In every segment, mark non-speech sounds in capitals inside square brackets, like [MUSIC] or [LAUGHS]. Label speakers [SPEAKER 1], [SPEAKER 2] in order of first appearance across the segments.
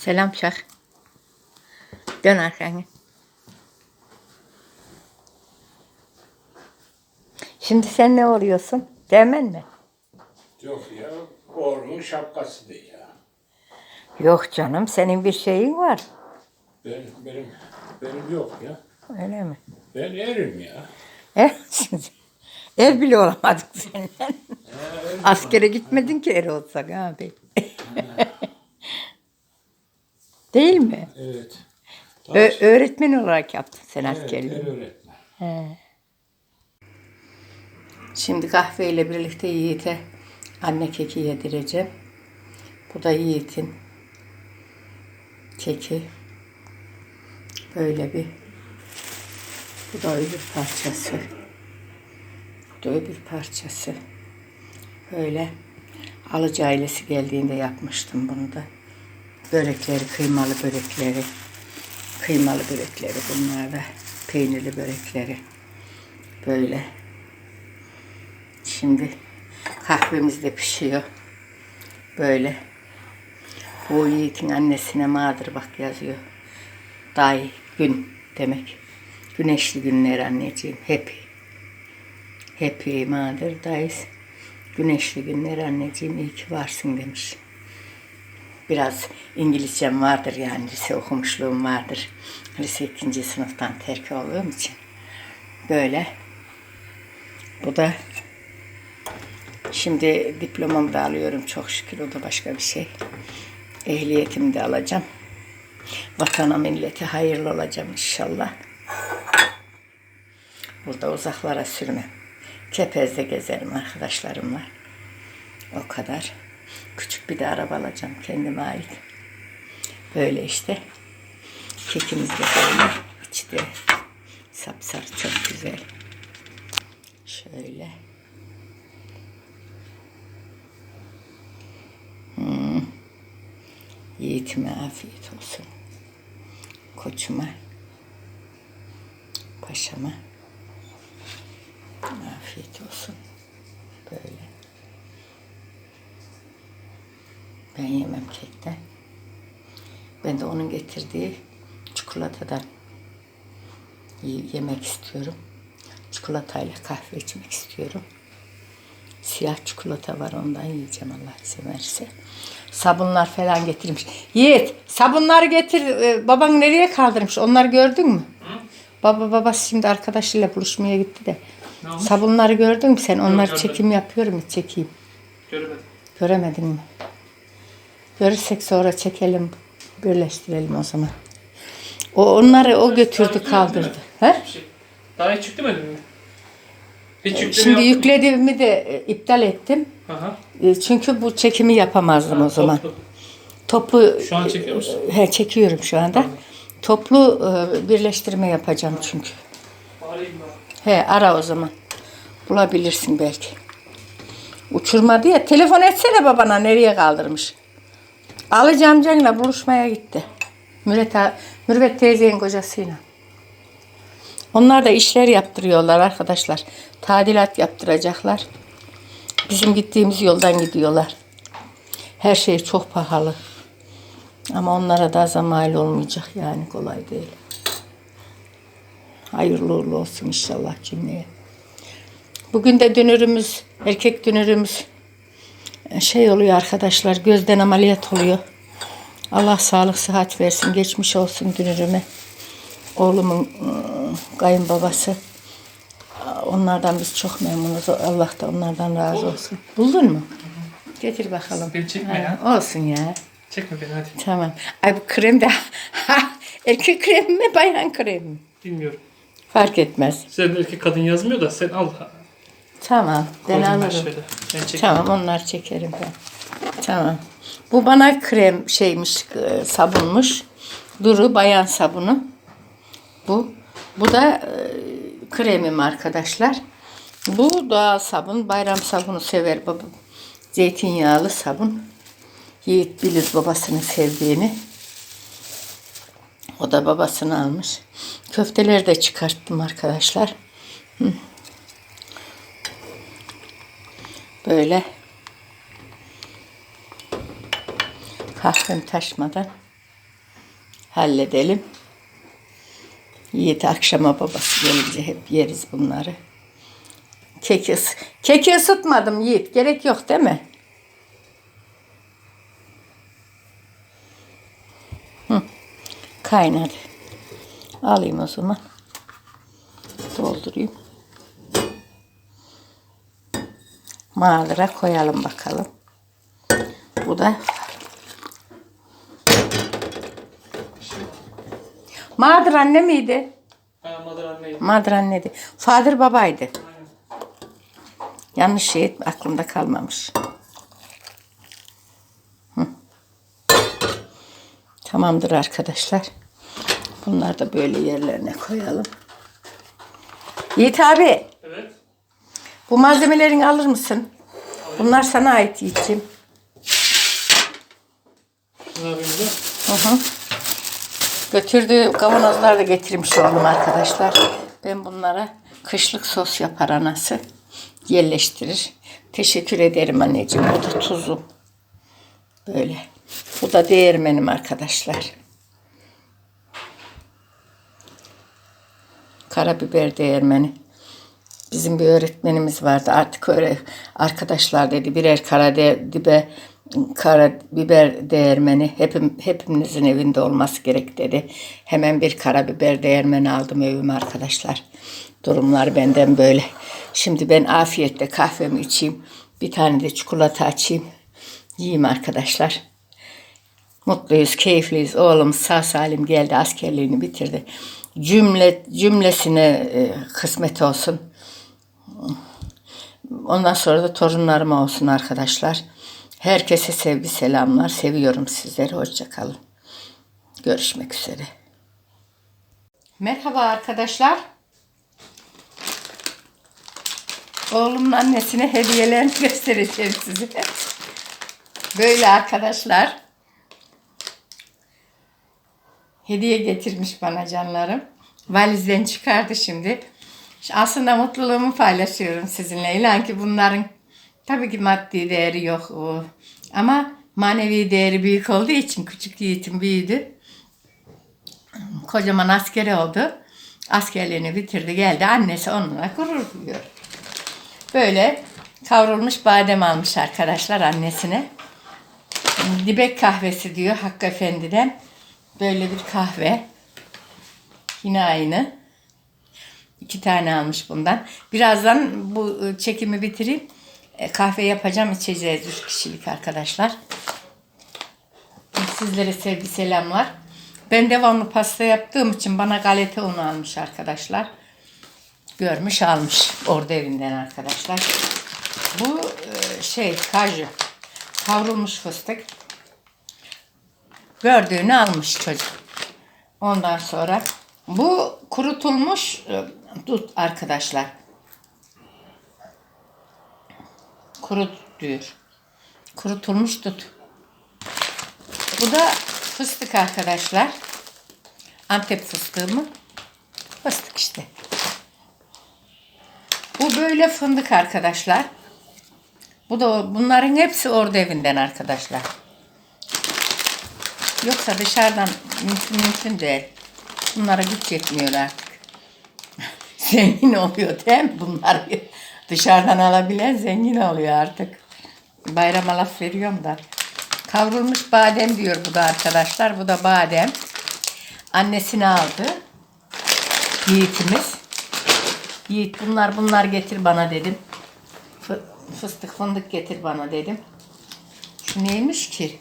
[SPEAKER 1] Selam çak. Dön arkanı. Şimdi sen ne oluyorsun? Demen mi?
[SPEAKER 2] Yok ya, oğlumun şapkası değil ya.
[SPEAKER 1] Yok canım senin bir şeyin var.
[SPEAKER 2] Benim, benim, benim yok ya.
[SPEAKER 1] Öyle mi?
[SPEAKER 2] Ben erim ya.
[SPEAKER 1] Er, [LAUGHS] er bile olamadık senden. Askere gitmedin ki er olsak abi. Değil mi?
[SPEAKER 2] Evet.
[SPEAKER 1] Ö- öğretmen olarak yaptın sen
[SPEAKER 2] Evet,
[SPEAKER 1] askerliği.
[SPEAKER 2] el öğretmen.
[SPEAKER 1] Şimdi kahveyle birlikte Yiğit'e anne keki yedireceğim. Bu da Yiğit'in keki. Böyle bir. Bu da öbür parçası. Bu da öbür parçası. Böyle alıcı ailesi geldiğinde yapmıştım bunu da. Börekleri, kıymalı börekleri. Kıymalı börekleri bunlar da. Peynirli börekleri. Böyle. Şimdi kahvemiz de pişiyor. Böyle. Bu Yiğit'in annesine mağdur bak yazıyor. Day gün demek. Güneşli günler anneciğim. Happy. Happy mother days. Güneşli günler anneciğim iyi ki varsın demiş. Biraz İngilizcem vardır yani lise okumuşluğum vardır. Lise ikinci sınıftan terk olduğum için. Böyle. Bu da Şimdi diplomamı da alıyorum çok şükür o da başka bir şey. Ehliyetimi de alacağım. Vatana millete hayırlı olacağım inşallah. Burada uzaklara sürmem. Kepez'de gezerim arkadaşlarımla. O kadar. Küçük bir de araba alacağım kendime ait. Böyle işte. Kekimiz de böyle. İçi de sapsarı çok güzel. Şöyle. Yiğitime afiyet olsun. Koçuma, paşama afiyet olsun. Böyle. Ben yemem kekten. Ben de onun getirdiği çikolatadan yemek istiyorum. Çikolatayla kahve içmek istiyorum. Siyah çikolata var ondan yiyeceğim Allah izin verirse. Sabunlar falan getirmiş. Yiğit sabunları getir. Ee, baban nereye kaldırmış? Onları gördün mü? Baba babası şimdi arkadaşıyla buluşmaya gitti de. Sabunları gördün mü sen? Onlar
[SPEAKER 3] görmedim.
[SPEAKER 1] çekim yapıyorum. Çekeyim.
[SPEAKER 3] Göremedim.
[SPEAKER 1] Göremedin mi? Görürsek sonra çekelim. Birleştirelim o zaman. O onları o götürdü kaldırdı. He?
[SPEAKER 3] Şey. Daha hiç yüklemedin mi? Hiç yükleme
[SPEAKER 1] Şimdi
[SPEAKER 3] yaptın mı?
[SPEAKER 1] yüklediğimi de e, iptal ettim.
[SPEAKER 3] Aha.
[SPEAKER 1] E, Çünkü bu çekimi yapamazdım o zaman.
[SPEAKER 3] Toplu.
[SPEAKER 1] Toplu
[SPEAKER 3] Şu an çekiyor musun?
[SPEAKER 1] He çekiyorum şu anda. Toplu e, birleştirme yapacağım çünkü.
[SPEAKER 3] Arayayım ben.
[SPEAKER 1] He ara o zaman. Bulabilirsin belki. Uçurmadı ya. Telefon etsene babana nereye kaldırmış. Alıcı amcanla buluşmaya gitti. Müret, Mürvet teyzenin kocasıyla. Onlar da işler yaptırıyorlar arkadaşlar. Tadilat yaptıracaklar. Bizim gittiğimiz yoldan gidiyorlar. Her şey çok pahalı. Ama onlara da zamal olmayacak yani kolay değil. Hayırlı uğurlu olsun inşallah cümleye. Bugün de dünürümüz, erkek dünürümüz şey oluyor arkadaşlar, gözden ameliyat oluyor. Allah sağlık sıhhat versin, geçmiş olsun dünürüme. Oğlumun ıı, kayınbabası. Onlardan biz çok memnunuz. Allah da onlardan razı olsun. Buldun mu? Getir bakalım.
[SPEAKER 3] Beni çekme
[SPEAKER 1] Ha,
[SPEAKER 3] ya.
[SPEAKER 1] Olsun ya.
[SPEAKER 3] Çekme beni hadi.
[SPEAKER 1] Tamam. Ay bu krem de [LAUGHS] erkek kremi mi bayan kremi mi?
[SPEAKER 3] Bilmiyorum.
[SPEAKER 1] Fark etmez.
[SPEAKER 3] Sen erkek kadın yazmıyor da sen al.
[SPEAKER 1] Tamam. Ben
[SPEAKER 3] Koydum ben
[SPEAKER 1] alırım.
[SPEAKER 3] şöyle. Ben çekeyim.
[SPEAKER 1] Tamam onlar çekerim ben. Tamam. Bu bana krem şeymiş e, sabunmuş. Duru bayan sabunu. Bu. Bu da e, kremim arkadaşlar. Bu doğal sabun. Bayram sabunu sever babam. Zeytinyağlı sabun. Yiğit bilir babasının sevdiğini. O da babasını almış. Köfteleri de çıkarttım arkadaşlar. Hı. Böyle kahvem taşmadan halledelim. Yiğit akşama babası gelince hep yeriz bunları. Keki, keki ısıtmadım Yiğit. Gerek yok değil mi? Hı, kaynadı. Alayım o zaman. Mağdura koyalım bakalım. Bu da Mağdur anne miydi?
[SPEAKER 3] Ha, Mother anneydi.
[SPEAKER 1] Mağdur anneydi. Fadır babaydı. Yanlış şey aklımda kalmamış. Hı. Tamamdır arkadaşlar. Bunları da böyle yerlerine koyalım. Yiğit abi. Bu malzemelerini alır mısın? Bunlar sana ait Yiğit'ciğim.
[SPEAKER 3] Ne yapayım da?
[SPEAKER 1] Hı hı. Götürdüğü kavanozlar da getirmiş oldum arkadaşlar. Ben bunlara kışlık sos yapar anası. Yerleştirir. Teşekkür ederim anneciğim. Bu da tuzum. Böyle. Bu da değirmenim arkadaşlar. Karabiber değirmeni. Bizim bir öğretmenimiz vardı. Artık öyle arkadaşlar dedi birer kara de, dibe hepim, hepimizin evinde olması gerek dedi. Hemen bir karabiber değirmeni aldım evime arkadaşlar. Durumlar benden böyle. Şimdi ben afiyetle kahvemi içeyim. Bir tane de çikolata açayım. Yiyeyim arkadaşlar. Mutluyuz, keyifliyiz. Oğlum sağ salim geldi, askerliğini bitirdi. Cümle cümlesine e, kısmet olsun. Ondan sonra da torunlarıma olsun arkadaşlar. Herkese sevgi selamlar. Seviyorum sizleri. Hoşça kalın. Görüşmek üzere. Merhaba arkadaşlar. Oğlumun annesine hediyelerini [LAUGHS] göstereceğim size. Böyle arkadaşlar. Hediye getirmiş bana canlarım. Valizden çıkardı şimdi. Aslında mutluluğumu paylaşıyorum sizinle. İlan ki bunların tabii ki maddi değeri yok. Ama manevi değeri büyük olduğu için küçük yiğitim büyüdü. Kocaman askeri oldu. Askerliğini bitirdi geldi. Annesi onunla gurur duyuyor. Böyle kavrulmuş badem almış arkadaşlar annesine. Dibek kahvesi diyor Hakkı Efendi'den. Böyle bir kahve. Yine aynı. İki tane almış bundan. Birazdan bu e, çekimi bitireyim. E, Kahve yapacağım içeceğiz üç kişilik arkadaşlar. Sizlere sevgi selamlar. Ben devamlı pasta yaptığım için bana galeta unu almış arkadaşlar. Görmüş almış orada evinden arkadaşlar. Bu e, şey kaju. Kavrulmuş fıstık. Gördüğünü almış çocuk. Ondan sonra bu kurutulmuş dut arkadaşlar. Kurut diyor. Kurutulmuş dut. Bu da fıstık arkadaşlar. Antep fıstığı mı? Fıstık işte. Bu böyle fındık arkadaşlar. Bu da bunların hepsi orada evinden arkadaşlar. Yoksa dışarıdan mümkün mümkün değil. Bunlara güç yetmiyor artık. Zengin oluyor değil mi bunlar? Dışarıdan alabilen zengin oluyor artık. Bayrama laf veriyorum da. Kavrulmuş badem diyor bu da arkadaşlar. Bu da badem. Annesini aldı. Yiğitimiz. Yiğit bunlar bunlar getir bana dedim. Fı- fıstık fındık getir bana dedim. Şu neymiş ki?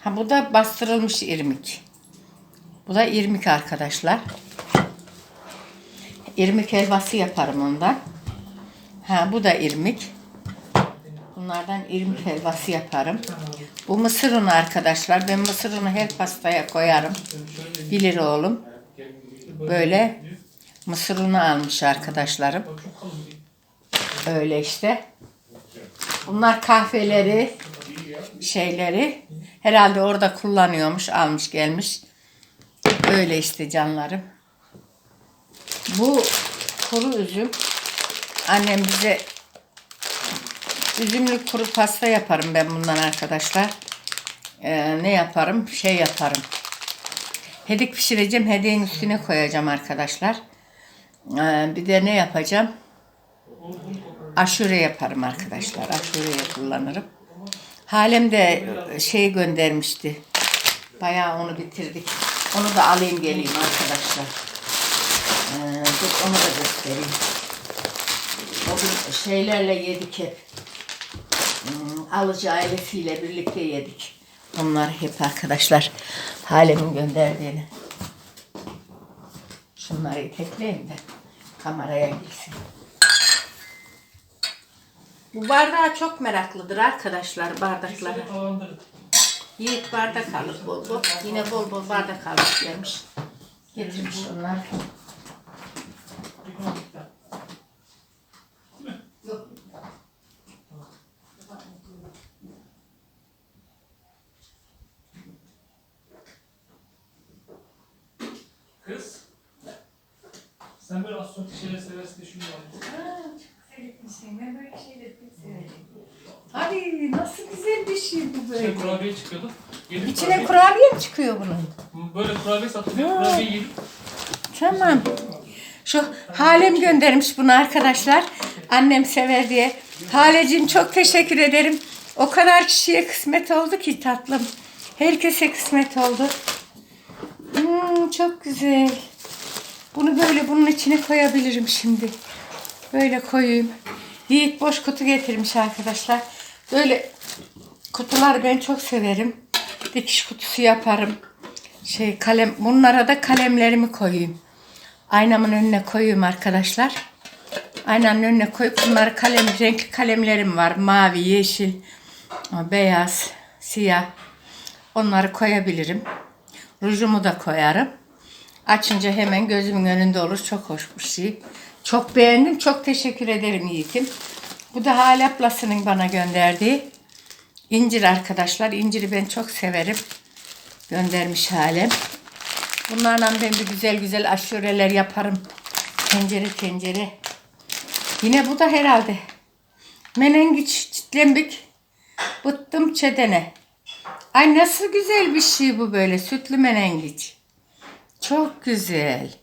[SPEAKER 1] Ha bu da bastırılmış irmik. Bu da irmik arkadaşlar. İrmik helvası yaparım ondan. Ha bu da irmik. Bunlardan irmik helvası yaparım. Bu mısır unu arkadaşlar. Ben mısır unu her pastaya koyarım. Bilir oğlum. Böyle mısır unu almış arkadaşlarım. Öyle işte. Bunlar kahveleri, şeyleri herhalde orada kullanıyormuş, almış gelmiş. Öyle işte canlarım. Bu kuru üzüm. Annem bize üzümlü kuru pasta yaparım ben bundan arkadaşlar. Ee, ne yaparım? Şey yaparım. Hedik pişireceğim. Hedeğin üstüne koyacağım arkadaşlar. Ee, bir de ne yapacağım? Aşure yaparım arkadaşlar. Aşureye kullanırım. Halem de şey göndermişti. Bayağı onu bitirdik. Onu da alayım geleyim arkadaşlar. Ee, dur onu da göstereyim. O gün şeylerle yedik hep. Hmm, alıcı ailesiyle birlikte yedik. Onlar hep arkadaşlar. Halem'in gönderdiğini. Şunları itekleyeyim de kameraya girsin. Bu bardağa çok meraklıdır arkadaşlar bardaklara. Yiğit bardak alır bol bol. Yine bol bol bardak alır gelmiş. Getirmiş onlar.
[SPEAKER 3] Asorti şeyler seversin diye şunu aldım.
[SPEAKER 1] Ay nasıl güzel bir şey bu
[SPEAKER 3] İçine
[SPEAKER 1] böyle.
[SPEAKER 3] kurabiye çıkıyordu. Yedik
[SPEAKER 1] İçine kurabiye mi çıkıyor bunun?
[SPEAKER 3] Böyle kurabiye satılıyor. Kurabiye yedik.
[SPEAKER 1] Tamam. Şu Halem göndermiş bunu arkadaşlar. Annem sever diye. Halecim çok teşekkür ederim. O kadar kişiye kısmet oldu ki tatlım. Herkese kısmet oldu. Hmm, çok güzel. Bunu böyle bunun içine koyabilirim şimdi. Böyle koyayım. Yiğit boş kutu getirmiş arkadaşlar. Böyle kutular ben çok severim. Dikiş kutusu yaparım. Şey kalem bunlara da kalemlerimi koyayım. Aynamın önüne koyuyorum arkadaşlar. Aynanın önüne koyup bunları kalem renkli kalemlerim var. Mavi, yeşil, beyaz, siyah. Onları koyabilirim. Rujumu da koyarım. Açınca hemen gözümün önünde olur. Çok hoş bir şey. Çok beğendim. Çok teşekkür ederim Yiğit'im. Bu da Hale ablasının bana gönderdiği incir arkadaşlar. İnciri ben çok severim. Göndermiş Halem. Bunlarla ben bir güzel güzel aşureler yaparım. Tencere tencere. Yine bu da herhalde. Menengiç çitlembik. Bıttım çedene. Ay nasıl güzel bir şey bu böyle. Sütlü menengiç. Çok güzel.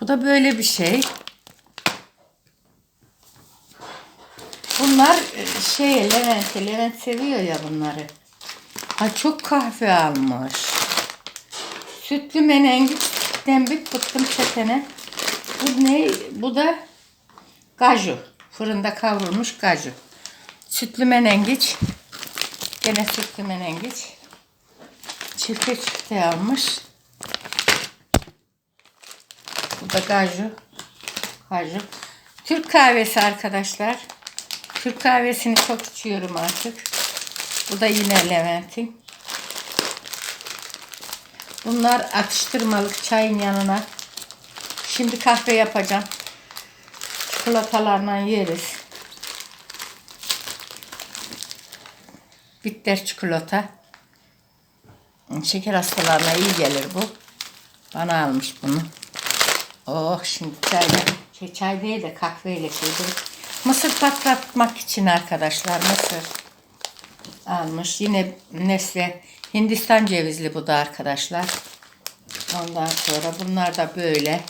[SPEAKER 1] Bu da böyle bir şey. Bunlar e, şey Levent, Levent seviyor ya bunları. Ay çok kahve almış. Sütlü menengiç dembik bıttım çetene. Bu ne? Bu da kaju. Fırında kavrulmuş kaju. Sütlü menengiç. Gene sütlü menengiç. Çifte çifte almış. Bu da kaju. Kaju. Türk kahvesi arkadaşlar. Türk kahvesini çok içiyorum artık. Bu da yine Levent'in. Bunlar atıştırmalık çayın yanına. Şimdi kahve yapacağım. Çikolatalarla yeriz. Bitter çikolata. Şeker hastalarına iyi gelir bu. Bana almış bunu. Oh şimdi çayla. Şey, çay değil de kahveyle koydum. Mısır patlatmak için arkadaşlar mısır almış. Yine Nesle Hindistan cevizli bu da arkadaşlar. Ondan sonra bunlar da böyle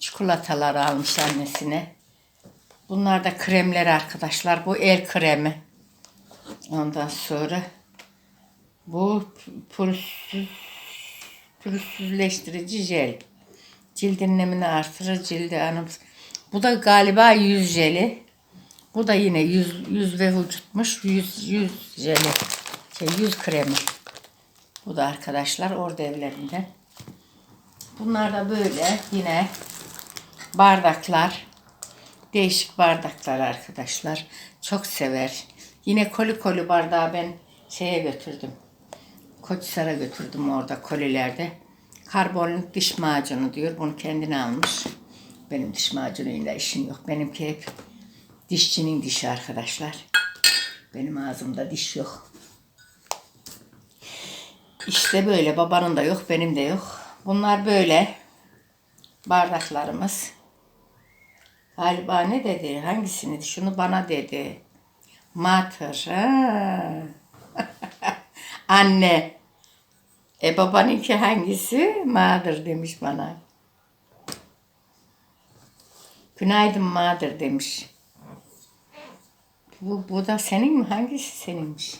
[SPEAKER 1] çikolatalar almış annesine. Bunlar da kremler arkadaşlar. Bu el kremi. Ondan sonra bu pürüzsüz, pürüzsüzleştirici jel. Cildin nemini artırır, cildi anım. Bu da galiba yüz jeli. Bu da yine yüz, yüz ve vücutmuş. Yüz, yüz jeli. Şey, yüz kremi. Bu da arkadaşlar orada evlerinden. Bunlar da böyle yine bardaklar. Değişik bardaklar arkadaşlar. Çok sever. Yine koli koli bardağı ben şeye götürdüm. Koçsar'a götürdüm orada kolilerde. Karbonlu diş macunu diyor. Bunu kendine almış. Benim diş macunuyla işim yok. Benimki hep dişçinin dişi arkadaşlar. Benim ağzımda diş yok. İşte böyle. Babanın da yok, benim de yok. Bunlar böyle bardaklarımız. Galiba ne dedi? Hangisini? Şunu bana dedi. Matır. [LAUGHS] Anne. E babanınki hangisi? Mağdır demiş bana. Günaydın Mağdır demiş. Bu, bu da senin mi? Hangisi seninmiş?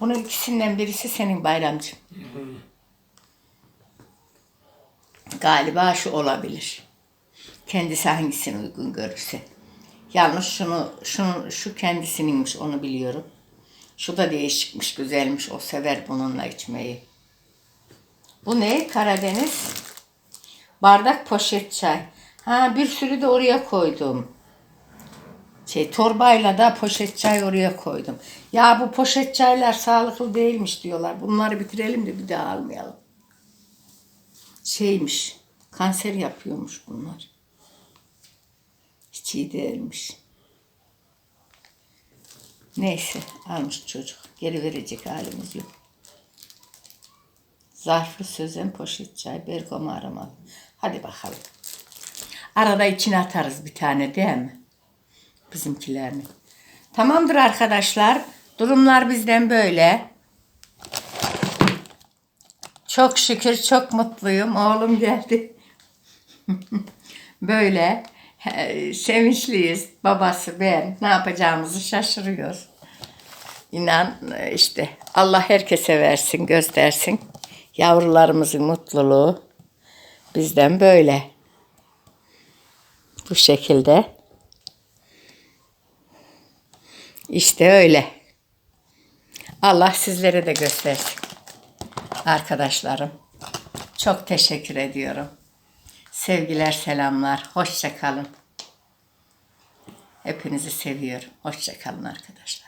[SPEAKER 1] Bunun ikisinden birisi senin bayramcığım. Galiba şu olabilir. Kendisi hangisini uygun görürse. Yalnız şunu, şunu, şu kendisininmiş onu biliyorum. Şu da değişikmiş, güzelmiş. O sever bununla içmeyi. Bu ne? Karadeniz. Bardak poşet çay. Ha bir sürü de oraya koydum. Şey torbayla da poşet çay oraya koydum. Ya bu poşet çaylar sağlıklı değilmiş diyorlar. Bunları bitirelim de bir daha almayalım. Şeymiş. Kanser yapıyormuş bunlar. Hiç iyi değilmiş. Neyse almış çocuk. Geri verecek halimiz yok. Zarfı sözen poşet çay bergamı aramalı. Hadi bakalım. Arada içine atarız bir tane değil mi? Bizimkilerini. Tamamdır arkadaşlar. Durumlar bizden böyle. Çok şükür çok mutluyum. Oğlum geldi. [LAUGHS] böyle sevinçliyiz. Babası ben ne yapacağımızı şaşırıyoruz. İnan işte Allah herkese versin, göstersin. Yavrularımızın mutluluğu bizden böyle. Bu şekilde. İşte öyle. Allah sizlere de göstersin. Arkadaşlarım. Çok teşekkür ediyorum. Sevgiler, selamlar. Hoşça kalın. Hepinizi seviyorum. Hoşça kalın arkadaşlar.